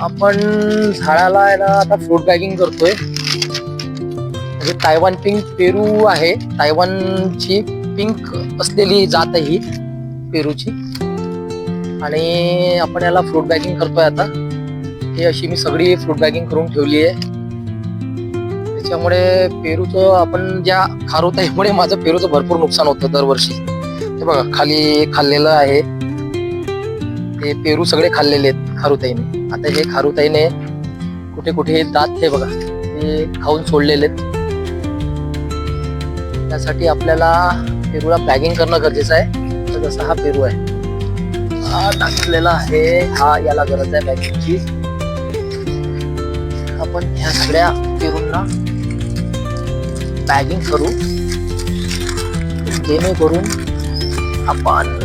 आपण झाडाला आहे ना आता फ्रूट बॅगिंग करतोय. म्हणजे तायवान पिंक पेरू आहे. तायवानची पिंक असलेली जात आहे ही पेरूची आणि आपण याला फ्रूट बॅगिंग करतोय आता. हे अशी मी सगळी फ्रूट बॅगिंग करून ठेवली आहे. त्याच्यामुळे पेरूचं आपण ज्या खारुताईमुळे माझं पेरूचं भरपूर नुकसान होतं दरवर्षी. हे बघा खाली खाल्लेलं आहे. हे पेरू सगळे खाल्लेले आहेत खारुताईने. आता हे खारुताईने कुठे कुठे दात हे बघा. हे खाऊन सोडलेले आहेत. त्यासाठी आपल्याला पेरूला पॅकिंग करणं गरजेचं आहे. तर जसा हा पेरू आहे. हा टाकलेला आहे. हा याला गरज आहे बॅगिंगची आपण ह्या सगळ्या पेरूंना बॅगिंग करू. जेणेकरून आपण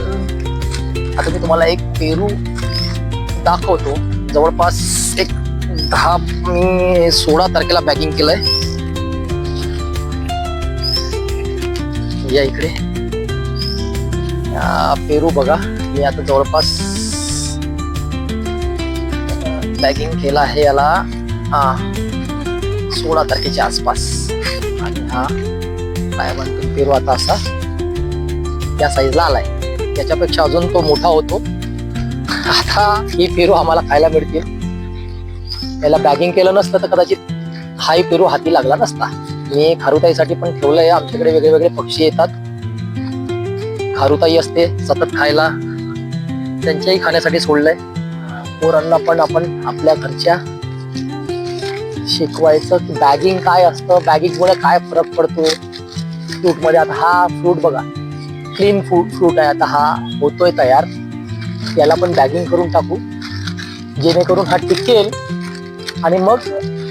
आता मी तुम्हाला एक पेरू दाखवतो. जवळपास एक दहा मी सोळा तारखेला पॅकिंग केलंय. या इकडे. पेरू बघा. मी आता जवळपास पॅकिंग केला आहे याला हा सोळा तारखेच्या आसपास. आणि हा काय म्हणतो पेरू आता असा त्या साईजला आलाय. त्याच्यापेक्षा अजून तो मोठा होतो. आता ही पेरू आम्हाला खायला मिळतील. याला बॅगिंग केलं नसतं तर कदाचित हाही पेरू हाती लागला नसता. मी खारुताईसाठी पण ठेवलंय. आमच्याकडे वेगळे वेगळे पक्षी येतात. खारुताई असते सतत खायला. त्यांच्याही खाण्यासाठी सोडलंय. पोरांना पण आपण आपल्या घरच्या शिकवायचं. की बॅगिंग काय असतं? बॅगिंगमुळे काय फरक पडतो? फ्रूटमध्ये आता हा फ्रूट बघा. क्लीन फ्रूट फ्रूट आहे. आता हा होतोय तयार. याला पण बॅगिंग करून टाकू. जेणेकरून हा टिकेल. आणि मग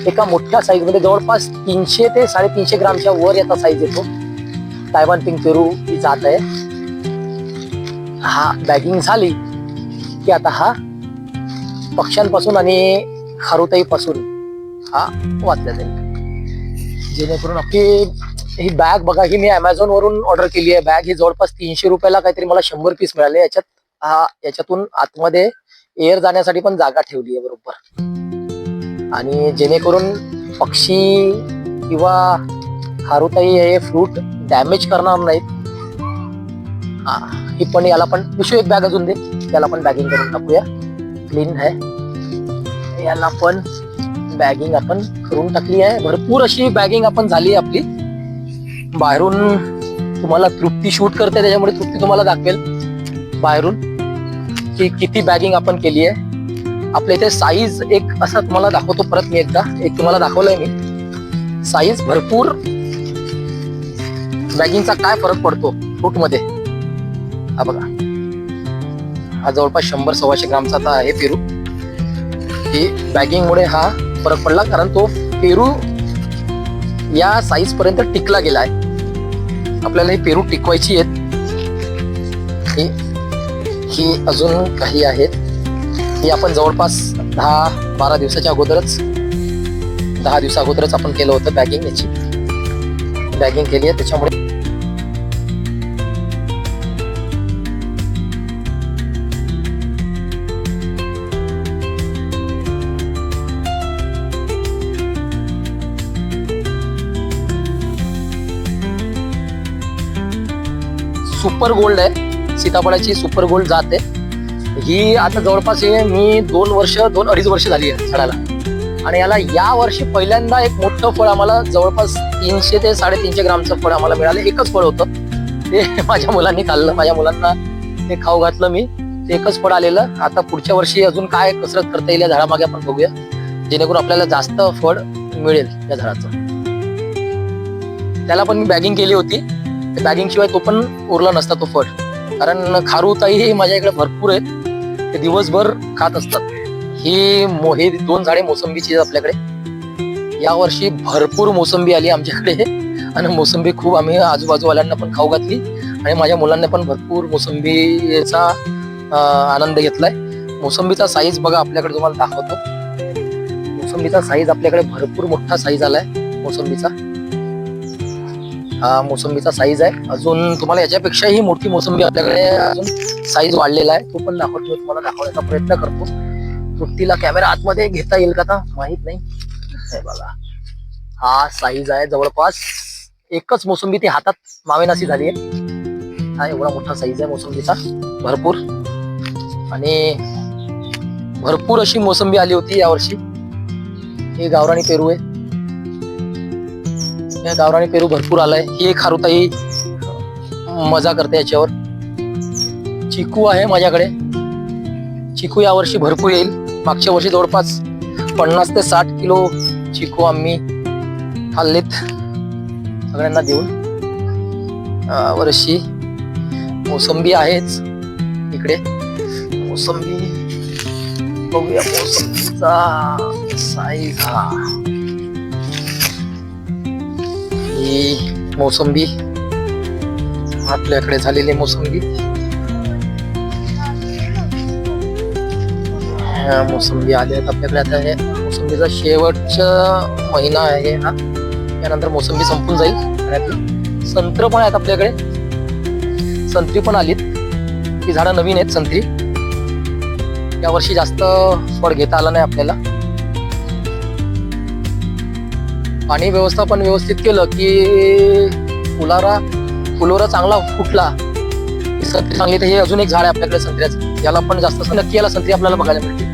एका मोठ्या साईजमध्ये जवळपास तीनशे ते साडेतीनशे ग्रामच्या वर याचा साईज येतो. तायवान पिंक पेरू ही जात आहे. हा बॅगिंग झाली की आता हा पक्ष्यांपासून आणि खारुताईपासून हा वाचला जाईल जेणेकरून आपली ही बॅग बघा ही मी अमेझॉन वरून ऑर्डर केली आहे. बॅग ही जवळपास तीनशे रुपयाला काहीतरी मला शंभर पीस मिळाले. याच्यात हा याच्यातून आतमध्ये एअर जाण्यासाठी पण जागा ठेवली आहे बरोबर. आणि जेणेकरून पक्षी किंवा खारुताई हे फ्रूट डॅमेज करणार नाहीत. हा ही पण याला पण पिशू एक बॅग अजून दे. त्याला पण बॅगिंग करून टाकूया. क्लीन आहे. याला पण बॅगिंग आपण करून टाकली आहे. भरपूर अशी बॅगिंग आपण झाली आपली. बाहेरून तुम्हाला तृप्ती शूट करते त्याच्यामुळे तृप्ती तुम्हाला दाखवेल. बाहेरून की किती बॅगिंग आपण केली आहे आपल्या इथे साईज एक असा तुम्हाला दाखवतो परत मी एकदा. एक तुम्हाला दाखवलंय मी. साईज भरपूर बॅगिंगचा काय फरक पडतो फ्रूटमध्ये? हा बघा. हा जवळपास शंभर सव्वाशे ग्रामचा आता आहे पेरू. ही बॅगिंगमुळे हा फरक पडला कारण तो पेरू या साईज पर्यंत टिकला गेला आहे आपल्याला ही पेरू टिकवायची आहेत. ही ही अजून काही आहेत. ही आपण जवळपास दहा बारा दिवसाच्या अगोदरच दहा दिवसा अगोदरच आपण केलं होतं बॅगिंग याची. बॅगिंग केली आहे त्याच्यामुळे सुपर गोल्ड आहे. सीताफळाची सुपर गोल्ड जात आहे. ही आता जवळपास हे मी दोन वर्ष दोन अडीच वर्ष झाली आहे झाडाला. आणि याला या वर्षी पहिल्यांदा एक मोठं फळ आम्हाला जवळपास तीनशे ते साडेतीनशे ग्रामचं फळ आम्हाला मिळालं. एकच फळ होतं. ते माझ्या मुलांनी खाल्लं. माझ्या मुलांना ते खाऊ घातलं मी. ते एकच फळ आलेलं. आता पुढच्या वर्षी अजून काय कसरत करता येईल या झाडामागे आपण बघूया. जेणेकरून आपल्याला जास्त फळ मिळेल या झाडाचं. त्याला पण मी बॅगिंग केली होती. बॅगिंग शिवाय तो पण उरला नसता तो फळ. कारण खारुताई माझ्या इकडे भरपूर आहेत. ते दिवसभर खात असतात. ही मो हे दोन झाडे मोसंबीची आहेत आपल्याकडे. या वर्षी भरपूर मोसंबी आली आमच्याकडे. आणि मोसंबी खूप आम्ही आजूबाजूवाल्यांना पण खाऊ घातली. आणि माझ्या मुलांना पण भरपूर मोसंबीचा आनंद घेतलाय. मोसंबीचा साईज बघा आपल्याकडे तुम्हाला दाखवतो. मोसंबीचा साईज आपल्याकडे भरपूर मोठा साईज आलाय मोसंबीचा. मोसंबीचा साईज आहे. अजून तुम्हाला याच्यापेक्षाही मोठी मोसंबी आपल्याकडे अजून साईज वाढलेला आहे. तो पण दाखवतो मी तुम्हाला दाखवण्याचा प्रयत्न करतो. तृप्तीला कॅमेरा आतमध्ये घेता येईल का माहीत नाही. बघा. हा साईज आहे जवळपास. एकच मोसंबी ती हातात मावेनाशी झाली आहे. हा एवढा मोठा साईज आहे मोसंबीचा. भरपूर. आणि भरपूर अशी मोसंबी आली होती यावर्षी. हे गावराणी पेरू आहे. या गावराणी पेरू भरपूर आलाय. ही एक खारुताई मजा करते याच्यावर. चिकू आहे माझ्याकडे. चिकू यावर्षी भरपूर येईल. मागच्या वर्षी जवळपास पन्नास ते साठ किलो चिकू आम्ही खाल्लेत. सगळ्यांना देऊन. वर्षी मोसंबी आहेच इकडे. मोसंबी बघूया मोसंबीचा साईज हा. ही मोसंबी आपल्याकडे झालेली मोसंबी. मोसंबी आली आहेत आपल्याकडे आता हे मोसंबीचा शेवटचा महिना आहे हा. त्यानंतर मोसंबी संपून जाईल. आणि संत्र पण आहेत आपल्याकडे. संत्री पण आलीत. ही झाडं नवीन आहेत संत्री. यावर्षी जास्त फळ घेता आलं नाही आपल्याला. पाणी व्यवस्थापन व्यवस्थित केलं की फुलारा फुलोरा चांगला फुटला. संत्री चांगली तर हे अजून एक झाड आहे आपल्याकडे संत्र्याचं. याला पण जास्त नक्की याला संत्री आपल्याला बघायला मिळते